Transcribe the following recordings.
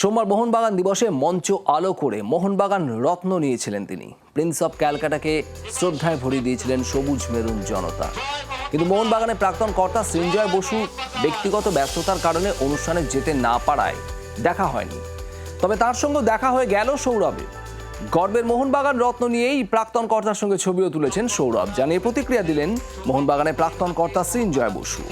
সোমবার মোহনবাগান দিবসে মঞ্চ আলো করে মোহনবাগান রত্ন নিয়েছিলেন তিনি। প্রিন্স অফ ক্যালকাটাকে শ্রদ্ধায় ভরিয়ে দিয়েছিলেন সবুজ মেরুন জনতা। কিন্তু মোহনবাগানের প্রাক্তন কর্তা সৃঞ্জয় বসু ব্যক্তিগত ব্যস্ততার কারণে অনুষ্ঠানে যেতে না পারায় দেখা হয়নি। তবে তার সঙ্গে দেখা হয়ে গেল সৌরভের গর্বের মোহনবাগান রত্ন নিয়েই প্রাক্তন কর্তার সঙ্গে ছবিও তুলেছেন সৌরভ। জানিয়ে প্রতিক্রিয়া দিলেন মোহনবাগানের প্রাক্তন কর্তা সৃঞ্জয় বসু।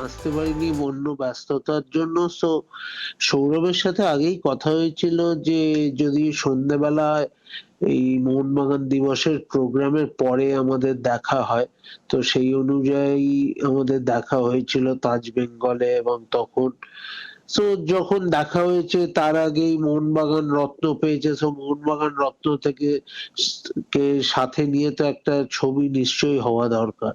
আসতে পারিনি অন্য ব্যস্ততার জন্য। সো সৌরভের সাথে আগেই কথা হয়েছিল যে, যদি সন্ধ্যেবেলায় এই মোহনবাগান দিবসের প্রোগ্রামের পরে আমাদের দেখা হয়, তো সেই অনুযায়ী আমাদের দেখা হয়েছিল তাজ বেঙ্গলে এবং তখন। সো যখন দেখা হয়েছে, তার আগেই মোহনবাগান রত্ন পেয়েছে। সো মোহনবাগান রত্ন থেকে কে সাথে নিয়ে তো একটা ছবি নিশ্চয়ই হওয়া দরকার।